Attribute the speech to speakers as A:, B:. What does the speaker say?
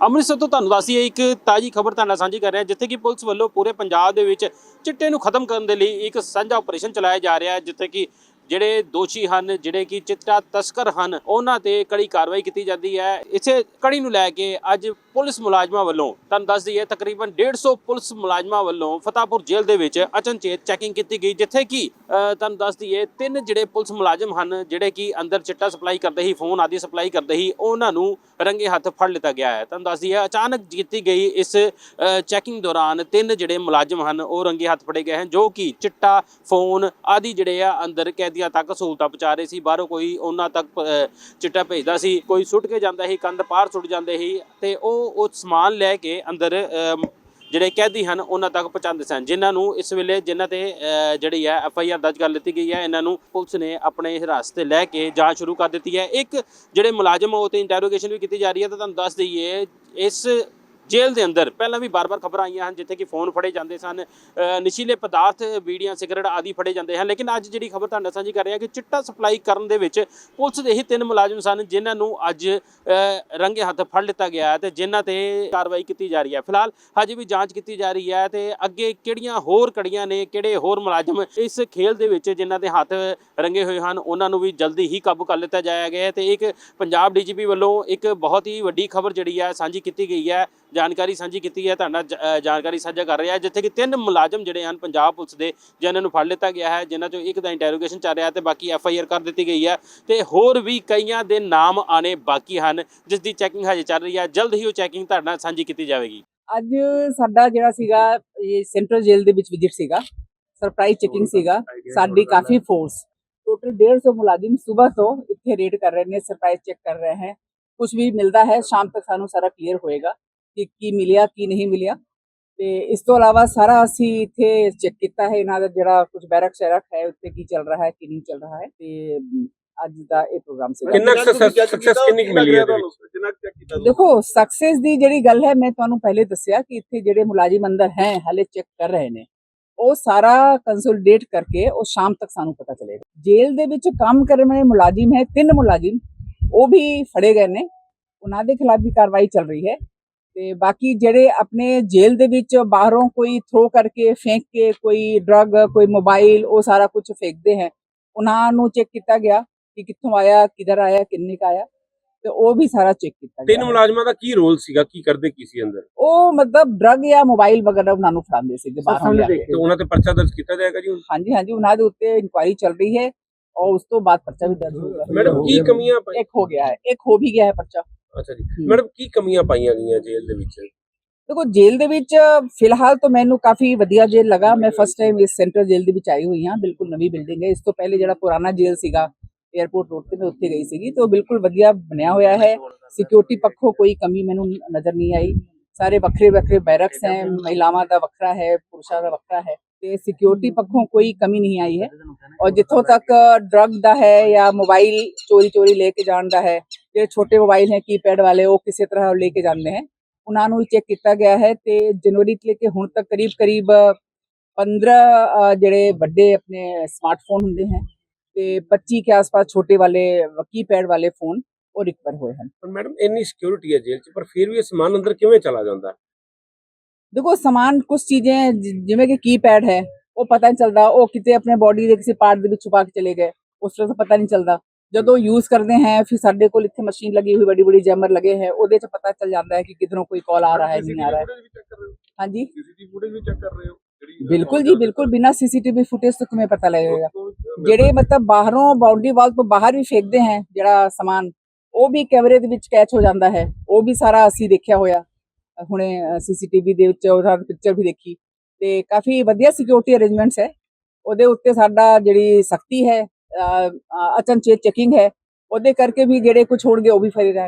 A: ਅੰਮ੍ਰਿਤਸਰ ਤੋਂ ਤੁਹਾਨੂੰ ਦੱਸੀਏ ਇੱਕ ਤਾਜੀ ਖਬਰ ਤੁਹਾਡੇ ਨਾਲ ਸਾਂਝੀ ਕਰ ਰਿਹਾ ਜਿੱਥੇ ਕਿ ਪੁਲਿਸ ਵੱਲੋਂ ਪੂਰੇ ਪੰਜਾਬ ਦੇ ਵਿੱਚ ਚਿੱਟੇ ਨੂੰ ਖਤਮ ਕਰਨ ਦੇ ਲਈ ਇੱਕ ਸਾਂਝਾ ਆਪਰੇਸ਼ਨ ਚਲਾਇਆ ਜਾ ਰਿਹਾ ਹੈ, ਜਿੱਥੇ ਕਿ ਜਿਹੜੇ ਦੋਸ਼ੀ ਹਨ, ਜਿਹੜੇ ਕਿ ਚਿੱਟਾ ਤਸਕਰ ਹਨ, ਉਹਨਾਂ ਤੇ ਕੜੀ ਕਾਰਵਾਈ ਕੀਤੀ ਜਾਂਦੀ ਹੈ। ਇਸੇ ਕੜੀ ਨੂੰ ਲੈ ਕੇ ਅੱਜ ਪੁਲਿਸ ਮੁਲਾਜ਼ਮਾਂ ਵੱਲੋਂ ਤੁਹਾਨੂੰ ਦੱਸ ਦਈਏ, ਤਕਰੀਬਨ 150 ਪੁਲਿਸ ਮੁਲਾਜ਼ਮਾਂ ਵੱਲੋਂ ਫਤਾਪੁਰ ਜੇਲ੍ਹ ਦੇ ਵਿੱਚ ਅਚਨਚੇਤ ਚੈਕਿੰਗ ਕੀਤੀ ਗਈ, ਜਿੱਥੇ ਕਿ ਤੁਹਾਨੂੰ ਦੱਸ ਦਈਏ, ਤਿੰਨ ਜਿਹੜੇ ਪੁਲਿਸ ਮੁਲਾਜ਼ਮ ਹਨ, ਜਿਹੜੇ ਕਿ ਅੰਦਰ ਚਿੱਟਾ ਸਪਲਾਈ ਕਰਦੇ ਹੀ ਫੋਨ ਆਦਿ ਸਪਲਾਈ ਕਰਦੇ ਹੀ ਉਹਨਾਂ ਨੂੰ ਰੰਗੇ ਹੱਥ ਫੜ ਲਿੱਤਾ ਗਿਆ ਹੈ। ਤੁਹਾਨੂੰ ਦੱਸ ਦਈਏ, ਅਚਾਨਕ ਕੀਤੀ ਗਈ ਇਸ ਚੈਕਿੰਗ ਦੌਰਾਨ ਤਿੰਨ ਜਿਹੜੇ ਮੁਲਾਜ਼ਮ ਹਨ, ਉਹ ਰੰਗੇ ਹੱਥ ਫੜੇ ਗਏ ਹਨ, ਜੋ ਕਿ ਚਿੱਟਾ, ਫੋਨ ਆਦਿ ਜਿਹੜੇ ਆ, ਅੰਦਰ ਕੈਦੀਆਂ ਤੱਕ ਸਹੂਲਤਾਂ ਪਹੁੰਚਾ ਰਹੇ ਸੀ, ਬਾਹਰੋਂ ਕੋਈ ਉਹਨਾਂ ਤੱਕ ਚਿੱਟਾ ਭੇਜਦਾ ਸੀ, ਕੋਈ ਸੁੱਟ ਕੇ ਜਾਂਦਾ ਸੀ, ਕੰਧ ਪਾਰ ਸੁੱਟ ਜਾਂਦੇ ਸੀ ਤੇ ਉਹ ਉਹ ਸਮਾਨ ਲੈ ਕੇ ਅੰਦਰ ਜਿਹੜੇ ਕੈਦੀ ਹਨ, ਉਹਨਾਂ ਤੱਕ ਪਹੁੰਚਾਉਂਦੇ ਸਨ, ਜਿਨ੍ਹਾਂ ਨੂੰ ਇਸ ਵੇਲੇ ਜਿਨ੍ਹਾਂ ਤੇ ਜਿਹੜੀ ਹੈ ਐਫ ਆਈ ਆਰ ਦਰਜ ਕਰ ਲਿੱਤੀ ਗਈ ਹੈ, ਇਹਨਾਂ ਨੂੰ ਪੁਲਿਸ ਨੇ ਆਪਣੇ ਹਿਰਾਸਤ ਤੇ ਲੈ ਕੇ ਜਾਂਚ ਸ਼ੁਰੂ ਕਰ ਦਿੱਤੀ ਹੈ। ਇੱਕ ਜਿਹੜੇ ਮੁਲਾਜ਼ਮ ਉਹ ਤੇ ਇੰਟਰੋਗੇਸ਼ਨ ਵੀ ਕੀਤੀ ਜਾ ਰਹੀ ਹੈ, ਤਾਂ ਤੁਹਾਨੂੰ ਦੱਸ ਦਈਏ, ਇਸ ਜੇਲ੍ਹ ਦੇ ਅੰਦਰ। ਪਹਿਲਾਂ ਵੀ ਬਾਰ-ਬਾਰ ਖਬਰਾਂ ਆਈਆਂ ਹਨ, ਜਿੱਥੇ ਕਿ ਫੋਨ ਫੜੇ ਜਾਂਦੇ ਸਨ ਨਸ਼ੀਲੇ ਪਦਾਰਥ, ਬੀੜੀਆਂ, ਸਿਗਰਟ ਆਦਿ ਫੜੇ ਜਾਂਦੇ ਹਨ। ਲੇਕਿਨ ਅੱਜ ਜਿਹੜੀ ਖਬਰ ਤੁਹਾਨੂੰ ਸਾਂਝੀ ਕਰ ਰਹੇ ਹਾਂ ਕਿ ਚਿੱਟਾ ਸਪਲਾਈ ਕਰਨ ਦੇ ਵਿੱਚ ਪੁਲਿਸ ਦੇ ਹੀ ਤਿੰਨ ਮੁਲਾਜ਼ਮ ਸਨ, ਜਿਨ੍ਹਾਂ ਨੂੰ ਅੱਜ ਰੰਗੇ ਹੱਥ ਫੜ ਲਿੱਤਾ ਗਿਆ ਹੈ ਤੇ ਜਿਨ੍ਹਾਂ ਤੇ ਕਾਰਵਾਈ ਕੀਤੀ ਜਾ ਰਹੀ ਹੈ। ਫਿਲਹਾਲ ਹਜੇ ਵੀ ਜਾਂਚ ਕੀਤੀ ਜਾ ਰਹੀ ਹੈ ਤੇ ਅੱਗੇ ਕਿਹੜੀਆਂ ਹੋਰ ਕੜੀਆਂ ਨੇ, ਕਿਹੜੇ ਹੋਰ ਮੁਲਾਜ਼ਮ ਇਸ ਖੇਲ ਦੇ ਵਿੱਚ ਜਿਨ੍ਹਾਂ ਦੇ ਹੱਥ ਰੰਗੇ ਹੋਏ ਹਨ, ਉਹਨਾਂ ਨੂੰ ਵੀ ਜਲਦੀ ਹੀ ਕਾਬੂ ਕਰ ਲਿੱਤਾ ਜਾਇਆ ਗਿਆ ਹੈ। ਤੇ ਇੱਕ ਪੰਜਾਬ ਡੀਜੀਪੀ ਵੱਲੋਂ ਇੱਕ ਬਹੁਤ ਹੀ ਵੱਡੀ ਖਬਰ ਜਿਹੜੀ ਹੈ ਸਾਂਝੀ ਕੀਤੀ ਗਈ ਹੈ ਜਾਣਕਾਰੀ ਸਾਂਝੀ ਕੀਤੀ ਹੈ ਤੁਹਾਡਾ ਜਾਣਕਾਰੀ ਸਾਂਝਾ ਕਰ ਰਿਹਾ ਹੈ ਜਿੱਥੇ ਕਿ ਤਿੰਨ ਮੁਲਾਜ਼ਮ ਜਿਹੜੇ ਹਨ ਪੰਜਾਬ ਪੁਲਿਸ ਦੇ ਜਿਨ੍ਹਾਂ ਨੂੰ ਫੜ ਲਿੱਤਾ ਗਿਆ ਹੈ ਜਿਨ੍ਹਾਂ ਚੋਂ ਇੱਕ ਦਾ ਇੰਟਰੋਗੇਸ਼ਨ ਚੱਲ ਰਿਹਾ ਤੇ ਬਾਕੀ ਐਫ ਆਈ ਆਰ ਕਰ ਦਿੱਤੀ ਗਈ ਹੈ ਤੇ ਹੋਰ ਵੀ ਕਈਆਂ ਦੇ ਨਾਮ ਆਣੇ ਬਾਕੀ ਹਨ ਜਿਸ ਦੀ ਚੈਕਿੰਗ ਹਜੇ ਚੱਲ ਰਹੀ ਹੈ। ਜਲਦ ਹੀ ਉਹ ਚੈਕਿੰਗ ਤੁਹਾਡੇ ਨਾਲ ਸਾਂਝੀ ਕੀਤੀ ਜਾਵੇਗੀ।
B: ਅੱਜ ਸਾਡਾ ਜਿਹੜਾ ਸੀਗਾ ਇਹ ਸੈਂਟਰਲ ਜੇਲ੍ਹ ਦੇ ਵਿੱਚ ਵਿਜ਼ਿਟ ਸੀਗਾ ਸਰਪ੍ਰਾਈਜ਼ ਚੈਕਿੰਗ ਸੀਗਾ ਸਾਡੀ ਕਾਫੀ ਫੋਰਸ ਟੋਟਲ 150 ਮੁਲਾਜ਼ਮ ਸਵੇਰ ਤੋਂ ਇੱਥੇ ਰੇਡ ਕਰ ਰਹੇ ਨੇ ਸਰਪ੍ਰਾਈਜ਼ ਚੈੱਕ ਕਰ ਰਹੇ ਹਨ ਕੁਝ ਵੀ ਮਿਲਦਾ ਹੈ ਸ਼ਾਮ ਤੱਕ ਸਾਨੂੰ ਸਾਰਾ ਕਲੀਅਰ ਹੋਏਗਾ। ਕਿ ਕੀ ਮਿਲਿਆ ਕੀ ਨਹੀਂ ਮਿਲਿਆ। ਤੇ ਇਸ ਤੋਂ ਇਲਾਵਾ ਸਾਰਾ ਅਸੀਂ ਇੱਥੇ ਚੈੱਕ ਕੀਤਾ ਹੈ ਇਹਨਾਂ ਦਾ ਜਿਹੜਾ ਕੁਝ ਬੈਰਕ ਸ਼ੈਰਕ ਹੈ ਉੱਤੇ ਕੀ ਚੱਲ ਰਿਹਾ ਹੈ ਕੀ ਨਹੀਂ ਚੱਲ ਰਿਹਾ ਹੈ ਤੇ ਅੱਜ ਦਾ ਇਹ ਪ੍ਰੋਗਰਾਮ ਸੀਗਾ
C: ਕਿੰਨਾ ਸਕਸੈਸ ਕਿੰਨੀ ਮਿਲੀ ਹੈ
B: ਦੇਖੋ ਸਕਸੈਸ ਦੀ ਜਿਹੜੀ ਗੱਲ ਹੈ ਮੈਂ ਤੁਹਾਨੂੰ ਪਹਿਲੇ ਦੱਸਿਆ ਕਿ ਇੱਥੇ ਜਿਹੜੇ ਮੁਲਾਜ਼ਮ ਅੰਦਰ ਹੈ ਹਲੇ ਚੈੱਕ ਕਰ ਰਹੇ ਨੇ। ਉਹ ਸਾਰਾ ਕੰਸੋਲੀਡੇਟ ਕਰਕੇ ਉਹ ਸ਼ਾਮ ਤੱਕ ਸਾਨੂੰ ਪਤਾ ਚਲੇਗਾ। ਜੇਲ੍ਹ ਦੇ ਵਿੱਚ ਕੰਮ ਕਰਨ ਵਾਲੇ ਮੁਲਾਜ਼ਮ ਹੈ ਤਿੰਨ ਮੁਲਾਜ਼ਮ ਉਹ ਵੀ ਫੜੇ ਗਏ ਨੇ। ਉਹਨਾਂ ਦੇ ਖਿਲਾਫ ਵੀ ਕਾਰਵਾਈ ਚੱਲ ਰਹੀ ਹੈ। ਤੇ ਬਾਕੀ ਜਿਹੜੇ ਆਪਣੇ ਜੇਲ੍ਹ ਦੇ ਵਿੱਚ ਬਾਹਰੋਂ ਕੋਈ ਥਰੋ ਕਰਕੇ ਫੇਂਕ ਕੇ ਕੋਈ ਡਰੱਗ ਕੋਈ ਮੋਬਾਈਲ ਉਹ ਸਾਰਾ ਕੁਝ ਫੇਕਦੇ ਹੈ ਉਹਨਾਂ ਨੂੰ ਚੈੱਕ ਕੀਤਾ ਗਿਆ ਕਿ ਕਿੱਥੋਂ ਆਇਆ ਕਿਧਰ ਆਇਆ ਕਿੰਨੇ ਕਾ ਆਇਆ ਤੇ ਉਹ ਵੀ ਸਾਰਾ ਚੈੱਕ ਕੀਤਾ ਗਿਆ।
C: ਤਿੰਨ ਮੁਲਾਜ਼ਮਾਂ ਦਾ ਕੀ ਰੋਲ ਸੀਗਾ ਕੀ ਕਰਦੇ ਕੀ ਸੀ ਅੰਦਰ?
B: ਉਹ ਮਤਲਬ ਡਰੱਗ ਜਾਂ ਮੋਬਾਈਲ ਵਗੈਰਾ ਉਹਨਾਂ ਨੂੰ ਫੜਾਉਂਦੇ ਸੀਗੇ ਬਾਹਰੋਂ ਲਿਆ ਕੇ।
C: ਤੇ ਉਹਨਾਂ ਤੇ ਪਰਚਾ ਦਰਜ ਕੀਤਾ ਜਾਏਗਾ ਜੀ
B: ਹਾਂਜੀ ਹਾਂਜੀ ਉਹਨਾਂ ਦੇ ਉੱਤੇ ਇਨਕੁਆਇਰੀ ਚੱਲ ਰਹੀ ਹੈ ਔਰ ਉਸ ਤੋਂ ਬਾਅਦ ਪਰਚਾ ਵੀ ਦਰਜ ਹੋਗਾ
C: ਮੈਡਮ ਕੀ ਕਮੀਆਂ ਪਾਈ
B: ਇੱਕ ਹੋ ਗਿਆ ਹੈ ਇੱਕ ਹੋ ਵੀ ਗਿਆ ਹੈ ਪਰਚਾ।
C: ਅੱਛਾ ਜੀ। ਮੈਡਮ ਕੀ ਕਮੀਆਂ ਪਾਈਆਂ ਗਈਆਂ ਜੇਲ੍ਹ ਦੇ ਵਿੱਚ?
B: ਦੇਖੋ ਜੇਲ੍ਹ ਦੇ ਵਿੱਚ ਫਿਲਹਾਲ ਤਾਂ ਮੈਨੂੰ ਕਾਫੀ ਵਧੀਆ ਜੇਲ੍ਹ ਲਗਾ। ਮੈਂ ਫਸਟ ਟਾਈਮ ਇਸ ਸੈਂਟਰਲ ਜੇਲ੍ਹ ਦੇ ਵਿੱਚ ਆਈ ਹੋਈ ਹਾਂ। ਬਿਲਕੁਲ ਨਵੀਂ ਬਿਲਡਿੰਗ ਹੈ। ਇਸ ਤੋਂ ਪਹਿਲੇ ਜਿਹੜਾ ਪੁਰਾਣਾ ਜੇਲ੍ਹ ਸੀਗਾ 에어ਪੋਰਟ ਰੋਡ ਤੇ ਮੈਂ ਉੱਥੇ ਗਈ ਸੀਗੀ। ਤੇ ਉਹ ਬਿਲਕੁਲ ਵਧੀਆ ਬਣਿਆ ਹੋਇਆ ਹੈ। ਸਿਕਿਉਰਿਟੀ ਪੱਖੋਂ ਕੋਈ ਕਮੀ ਮੈਨੂੰ ਨਜ਼ਰ ਨਹੀਂ ਆਈ। ਸਾਰੇ ਵੱਖਰੇ ਵੱਖਰੇ ਬੈਰਕਸ ਹੈ। ਮਹਿਲਾਵਾਂ ਦਾ ਵੱਖਰਾ ਹੈ ਪੁਰਸ਼ਾਂ ਦਾ ਵੱਖਰਾ ਹੈ। ਤੇ ਸਿਕਿਉਰਿਟੀ ਪੱਖੋਂ ਕੋਈ ਕਮੀ ਨਹੀਂ ਆਈ ਹੈ। ਔਰ ਜਿੱਥੋਂ ਤੱਕ ਡਰੱਗ ਦਾ ਹੈ ਜਾਂ ਮੋਬਾਈਲ ਚੋਰੀ ਚੋਰੀ ਲੈ ਕੇ ਜਾਣ ਦਾ ਹੈ ਜਿਹੜੇ ਛੋਟੇ ਮੋਬਾਈਲ ਹੈ ਕੀਪੈਡ ਵਾਲੇ ਉਹ ਕਿਸੇ ਤਰ੍ਹਾਂ ਲੈ ਕੇ ਜਾਂਦੇ ਹੈ। ਉਹਨਾਂ ਨੂੰ ਚੈੱਕ ਕੀਤਾ ਗਿਆ ਹੈ ਤੇ ਜਨਵਰੀ ਤੋਂ ਲੈ ਕੇ ਹੁਣ ਤੱਕ ਕਰੀਬ ਕਰੀਬ 15 ਜਿਹੜੇ ਵੱਡੇ ਆਪਣੇ ਸਮਾਰਟਫੋਨ ਹੁੰਦੇ ਹਨ ਤੇ 25 ਕੇ ਆਸ-ਪਾਸ ਛੋਟੇ ਵਾਲੇ ਕੀਪੈਡ ਵਾਲੇ ਫੋਨ ਉਹ ਰਿਕਵਰ ਹੋਏ ਹਨ।
C: ਪਰ ਮੈਡਮ ਇੰਨੀ ਸਿਕਿਉਰਿਟੀ ਹੈ ਜੇਲ੍ਹ 'ਚ ਪਰ ਫਿਰ ਵੀ ਇਹ ਸਮਾਨ ਅੰਦਰ ਕਿਵੇਂ ਚਲਾ ਜਾਂਦਾ?
B: ਦੇਖੋ ਸਮਾਨ ਕੁਝ ਚੀਜ਼ਾਂ ਜਿਵੇਂ ਕਿ ਕੀਪੈਡ ਹੈ ਉਹ ਪਤਾ ਨਹੀਂ ਚੱਲਦਾ ਉਹ ਕਿਤੇ ਆਪਣੇ ਬਾਡੀ ਦੇ ਕਿਸੇ ਪਾਰਟ ਦੇ ਵਿੱਚ ਛੁਪਾ ਕੇ ਚਲੇ ਗਏ ਉਸ ਤਰ੍ਹਾਂ ਤਾਂ ਪਤਾ ਨਹੀਂ ਚੱਲਦਾ। ਜਦੋਂ ਯੂਜ਼ ਕਰਦੇ हैं ਫਿਰ ਸਾਡੇ ਕੋਲ ਇੱਥੇ ਮਸ਼ੀਨ ਲੱਗੀ ਹੋਈ ਬੜੀ ਬੜੀ ਜੈਮਰ ਲਗੇ ਹੈ ਉਹਦੇ ਚ ਪਤਾ ਚੱਲ ਜਾਂਦਾ ਹੈ ਕਿ ਕਿਧਰੋਂ ਕੋਈ ਕਾਲ ਆ ਰਹਾ ਹੈ ਨਹੀਂ ਆ ਰਹਾ ਹੈ। ਹਾਂਜੀ?
D: ਸੀਸੀਟੀਵੀ ਫੁਟੇਜ ਵੀ ਚੈੱਕ ਕਰ ਰਹੇ ਹੋ?
B: ਬਿਲਕੁਲ ਜੀ ਬਿਲਕੁਲ ਬਿਨਾ ਸੀਸੀਟੀਵੀ ਫੁਟੇਜ ਤੋਂ ਕਿਵੇਂ ਪਤਾ ਲੱਗੇਗਾ? ਜਿਹੜੇ ਮਤਲਬ ਬਾਹਰੋਂ ਬਾਉਂਡਰੀ ਵਾਲ ਤੋਂ ਬਾਹਰ ਵੀ ਫੇਕਦੇ ਹੈ ਜਿਹੜਾ ਸਮਾਨ ਉਹ ਵੀ ਕੈਮਰੇ ਦੇ ਵਿੱਚ ਕੈਚ ਹੋ ਜਾਂਦਾ ਹੈ ਉਹ ਵੀ ਸਾਰਾ ਅਸੀਂ ਦੇਖਿਆ ਹੋਇਆ। ਹੁਣੇ ਸੀਸੀਟੀਵੀ ਦੇ ਵਿੱਚ ਉਹਦਾ ਪਿਕਚਰ ਵੀ ਦੇਖੀ। ਤੇ ਕਾਫੀ ਵਧੀਆ ਸਿਕਿਉਰਿਟੀ ਅਰੇਂਜਮੈਂਟਸ ਹੈ। ਉਹਦੇ ਉੱਤੇ ਸਾਡਾ ਜਿਹੜੀ ਸਖਤੀ ਹੈ ਅਚਨਚੇਤ ਚੈਕਿੰਗ ਹੈ। ਉਹਦੇ ਕਰਕੇ ਵੀ ਜਿਹੜੇ ਕੁਝ ਹੋਣਗੇ ਉਹ ਵੀ ਫੜੇ ਰਹਿਣ